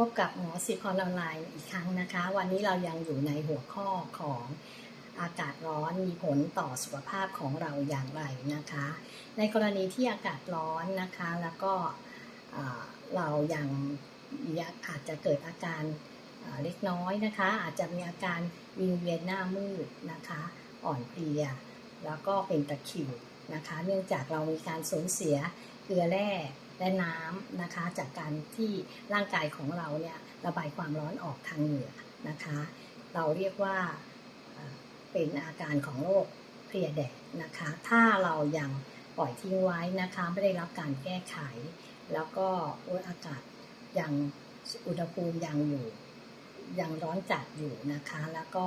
พบกับหมอสิพรออนไลน์อีกครั้งนะคะ วันนี้เรายังอยู่ในหัวข้อของอากาศร้อนมีผลต่อสุขภาพของเราอย่างไรนะคะ ในกรณีที่อากาศร้อนนะคะแล้วก็เรายังอาจจะเกิดอาการเล็กน้อยนะคะ อาจจะมีอาการวิงเวียนหน้ามืดนะคะ อ่อนเพลีย แล้วก็เป็นตะคริวนะคะ เนื่องจากเรามีการสูญเสียเกลือแร่ และน้ำนะคะ จากการที่ร่างกายของเราเนี่ยระบายความร้อนออกทางเหงื่อนะคะ เราเรียกว่าเป็นอาการของโรคเพลียแดดนะคะ ถ้าเรายังปล่อยทิ้งไว้นะคะไม่ได้รับการแก้ไข แล้วก็อากาศยังอุณหภูมิยังอยู่ยังร้อนจัดอยู่นะคะ แล้วก็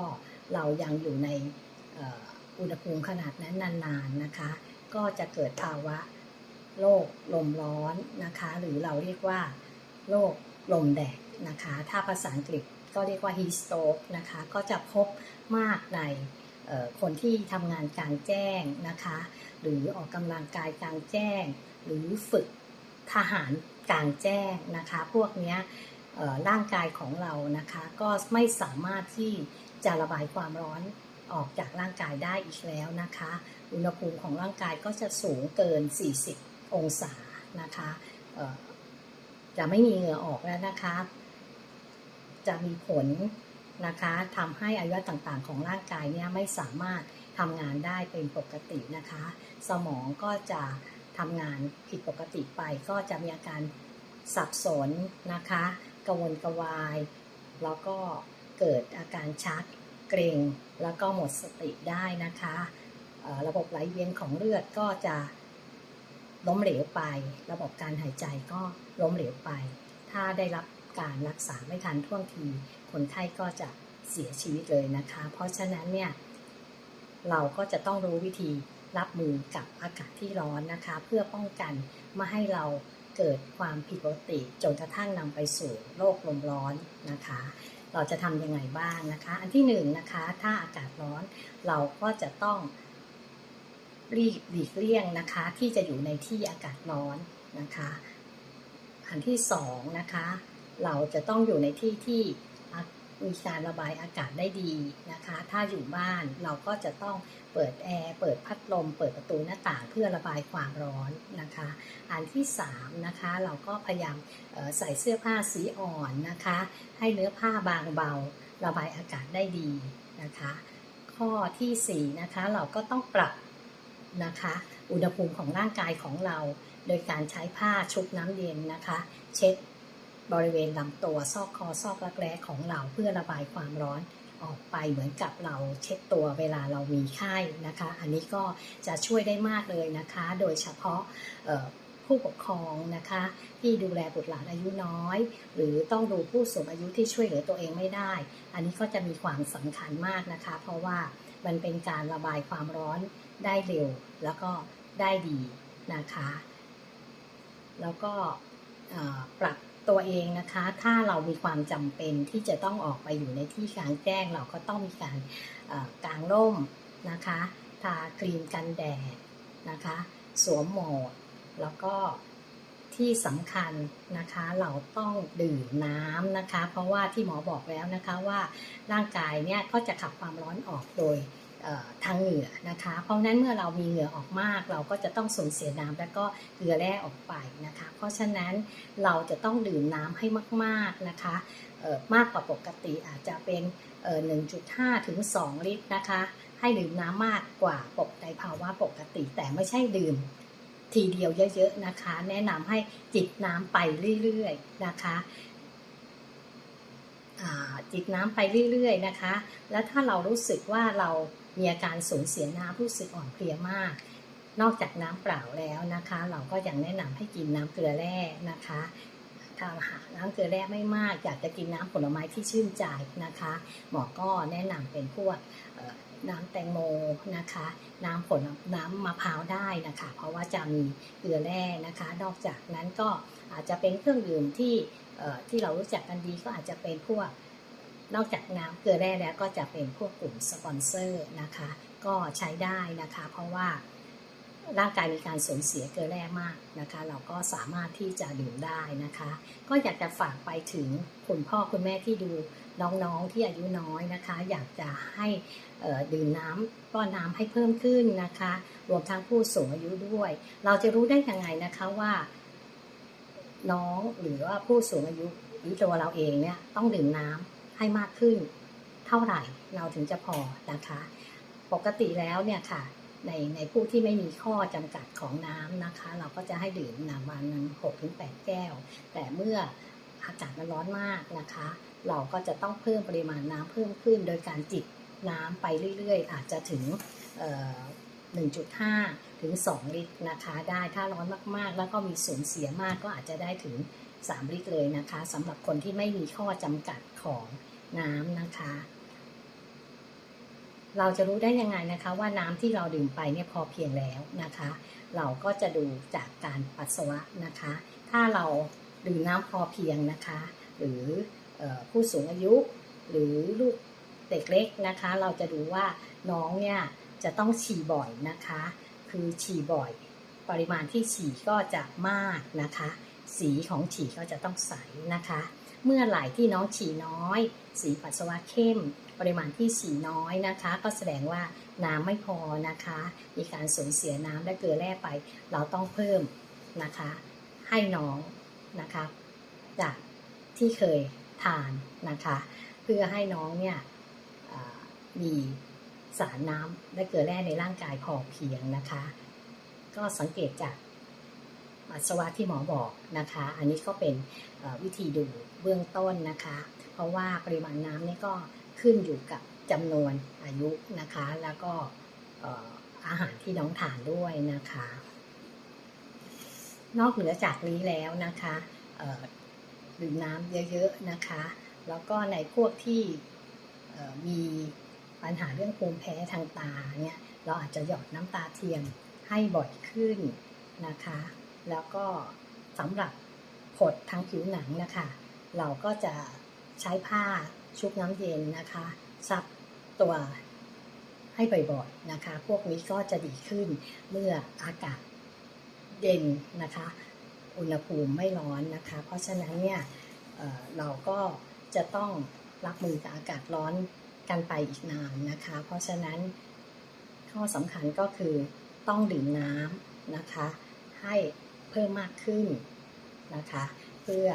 เรายังอยู่ในอุณหภูมิขนาดนั้นนานๆนะคะ ก็จะเกิดภาวะ โรคลมร้อนนะคะ หรือเราเรียกว่าโรคลมแดดนะคะ ถ้าภาษาอังกฤษก็เรียกว่า heat stroke นะคะ ก็จะพบมากในคนที่ทำงานกลางแจ้งนะคะ หรือออกกำลังกายกลางแจ้ง หรือฝึกทหารกลางแจ้งนะคะ พวกนี้ร่างกายของเรานะคะ ก็ไม่สามารถที่จะระบายความร้อนออกจากร่างกายได้อีกแล้วนะคะ อุณหภูมิของร่างกายก็จะสูงเกิน 40 องศานะคะจะไม่มีเหงื่อออกแล้วนะคะ จะมีผลนะคะทำให้อวัยวะต่างๆ ของร่างกายเนี่ยไม่สามารถทำงานได้เป็นปกตินะคะ สมองก็จะทำงานผิดปกติไป ก็จะมีอาการสับสนนะคะกระวนกระวาย แล้วก็เกิดอาการชักเกร็งแล้วก็หมดสติได้นะคะ ระบบไหลเวียนของเลือดก็จะ ล้มเหลวไป ระบบการหายใจก็ล้มเหลวไป ถ้าได้รับการรักษาไม่ทันท่วงที คนไข้ก็จะเสียชีวิตเลยนะคะ เพราะฉะนั้นเนี่ยเราก็จะต้องรู้วิธีรับมือกับอากาศที่ร้อนนะคะ เพื่อป้องกันไม่ให้เราเกิดความผิดปกติจนกระทั่งนำไปสู่โรคลมร้อนนะคะ เราจะทำยังไงบ้างนะคะ อันที่หนึ่งนะคะ ถ้าอากาศร้อนเราก็จะต้อง รีบหลีกเลี่ยงนะคะ ที่จะอยู่ในที่อากาศร้อนนะคะอันที่สองนะคะ เราจะต้องอยู่ในที่ที่มีการระบายอากาศได้ดีนะคะ ถ้าอยู่บ้านเราก็จะต้องเปิดแอร์ เปิดพัดลม เปิดประตูหน้าต่างเพื่อระบายความร้อนนะคะ อันที่สามนะคะ เราก็พยายามใส่เสื้อผ้าสีอ่อนนะคะ ให้เนื้อผ้าบางเบา ระบายอากาศได้ดีนะคะ ข้อที่สี่นะคะ เราก็ต้องปรับ นะคะ อุณหภูมิของร่างกายของเรา โดยการใช้ผ้าชุบน้ำเย็นนะคะ เช็ดบริเวณลำตัวซอกคอซอกรักแร้ของเราเพื่อระบายความร้อนออกไปเหมือนกับเราเช็ดตัวเวลาเรามีไข้นะคะ อันนี้ก็จะช่วยได้มากเลยนะคะ โดยเฉพาะผู้ปกครองนะคะ ที่ดูแลบุตรหลานอายุน้อย หรือต้องดูผู้สูงอายุที่ช่วยเหลือตัวเองไม่ได้ อันนี้ก็จะมีความสำคัญมากนะคะ เพราะว่า มันเป็นการระบายความร้อนได้เร็วแล้วก็ได้ดีนะคะ แล้วก็ปรับตัวเองนะคะ ถ้าเรามีความจำเป็นที่จะต้องออกไปอยู่ในที่กลางแจ้งเราก็ต้องมีการกางร่มนะคะ ทาครีมกันแดดนะคะ สวมหมวกแล้วก็ ที่สำคัญนะคะ เราต้องดื่มน้ำนะคะ เพราะว่าที่หมอบอกแล้วนะคะว่าร่างกายเนี่ยก็จะขับความร้อนออกโดยทางเหงื่อนะคะ เพราะนั้นเมื่อเรามีเหงื่อออกมาก เราก็จะต้องสูญเสียน้ำและก็เกลือแร่ออกไปนะคะ เพราะฉะนั้นเราจะต้องดื่มน้ำให้มากๆนะคะมากกว่าปกติอาจจะเป็น 1.5 ถึง 2 ลิตรนะคะ ให้ดื่มน้ำมากกว่าปกในภาวะปกติ แต่ไม่ใช่ดื่ม ทีเดียวเยอะๆนะคะ แนะนำให้จิบน้ำไปเรื่อยๆนะคะจิบน้ำไปเรื่อยๆนะคะ แล้วถ้าเรารู้สึกว่าเรามีอาการสูญเสียน้ำรู้สึกอ่อนเพลียมาก นอกจากน้ำเปล่าแล้วนะคะ เราก็ยังแนะนำให้กินน้ำเกลือแร่นะคะ ถ้าหาน้ำเกลือแร่ไม่มากอยากจะกินน้ำผลไม้ที่ชื่นใจนะคะ หมอก็แนะนำเป็นพวกน้ำแตงโมนะคะ น้ำผลน้ำมะพร้าวได้นะคะ เพราะว่าจะมีเกลือแร่นะคะ นอกจากนั้นก็อาจจะเป็นเครื่องดื่มที่ที่เรารู้จักกันดีก็อาจจะเป็นพวกนอกจากน้ำเกลือแร่แล้วก็จะเป็นพวกกลุ่มสปอนเซอร์นะคะ ก็ใช้ได้นะคะ เพราะว่า ร่างกายมีการสูญเสียเกลือแร่มากนะคะ เราก็สามารถที่จะดื่มได้นะคะ ก็อยากจะฝากไปถึงคุณพ่อคุณแม่ที่ดูน้องๆที่อายุน้อยนะคะ อยากจะให้ดื่มน้ำป้อนน้ำให้เพิ่มขึ้นนะคะ รวมทั้งผู้สูงอายุด้วย เราจะรู้ได้ยังไงนะคะว่า น้องหรือว่าผู้สูงอายุหรือตัวเราเองเนี่ยต้องดื่มน้ำให้มากขึ้น เท่าไหร่เราถึงจะพอนะคะ ปกติแล้วเนี่ยค่ะ ในในผู้ที่ไม่มีข้อจำกัดของน้ำนะคะ เราก็จะให้ดื่มน้ำวันหกถึงแปดแก้ว แต่เมื่ออากาศมันร้อนมากนะคะ เราก็จะต้องเพิ่มปริมาณน้ำเพิ่มขึ้น โดยการจิบน้ำไปเรื่อยๆ อาจจะถึงเอ่อ1.5 ถึง 2 ลิตรนะคะ ได้ถ้าร้อนมากๆ แล้วก็มีสูญเสียมากก็อาจจะได้ถึง 3 ลิตรเลยนะคะสำหรับคนที่ไม่มีข้อจำกัดของน้ำนะคะ เราจะรู้ได้ยังไงนะคะว่าน้ำที่เราดื่มไปเนี่ยพอเพียงแล้วนะคะ เราก็จะดูจากการปัสสาวะนะคะ ถ้าเราดื่มน้ำพอเพียงนะคะ หรือออผู้สูงอายุ หรือลูกเด็กเล็กนะคะ เราจะดูว่าน้องเนี่ยจะต้องฉี่บ่อยนะคะ คือฉี่บ่อย ปริมาณที่ฉี่ก็จะมากนะคะ สีของฉี่ก็จะต้องใสนะคะ เมื่อไหร่ที่น้องฉี่น้อย สีปัสสาวะเข้ม ปริมาณที่ฉี่น้อยนะคะ ก็แสดงว่าน้ำไม่พอนะคะ มีการสูญเสียน้ำและเกลือแร่ไป เราต้องเพิ่มนะคะ ให้น้องนะคะจากที่เคยทานนะคะ เพื่อให้น้องเนี่ยมีสารน้ำและเกลือแร่ในร่างกายพอเพียงนะคะ ก็สังเกตจากปัสสาวะที่หมอบอกนะคะ อันนี้ก็เป็นวิธีดูเบื้องต้นนะคะ เพราะว่าปริมาณน้ำนี่ก็ ขึ้นอยู่กับจำนวนอายุนะคะ แล้วก็อาหารที่น้องทานด้วยนะคะ นอกเหนือจากนี้แล้วนะคะเอ่อดื่มน้ำเยอะๆนะคะ แล้วก็ในพวกที่มีปัญหาเรื่องภูมิแพ้ทางตาเนี่ยเราอาจจะหยอดน้ำตาเทียมให้บ่อยขึ้นนะคะ แล้วก็สำหรับผดทางผิวหนังนะคะ เราก็จะใช้ผ้า ชุบน้ำเย็นนะคะซับตัวให้บ่อยๆนะคะ พวกนี้ก็จะดีขึ้นเมื่ออากาศเย็นนะคะ อุณหภูมิไม่ร้อนนะคะ เพราะฉะนั้นเนี่ยเเราก็จะต้องรับมือกับอากาศร้อนกันไปอีกนานนะคะ เพราะฉะนั้นข้อสำคัญก็คือต้องดื่มน้ำนะคะ ให้เพิ่มมากขึ้นนะคะ เพื่อ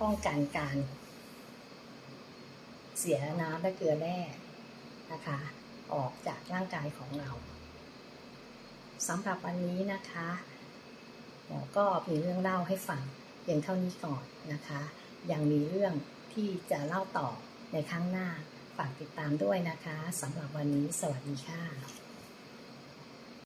ป้องกันการ เสียน้ำและเกลือแร่นะคะ ออกจากร่างกายของเราสำหรับวันนี้นะคะหมอก็มีเรื่องเล่าให้ฟังเพียงเท่านี้ก่อนนะคะ ยังมีเรื่องที่จะเล่าต่อในครั้งหน้าฝากติดตามด้วยนะคะสำหรับวันนี้สวัสดีค่ะ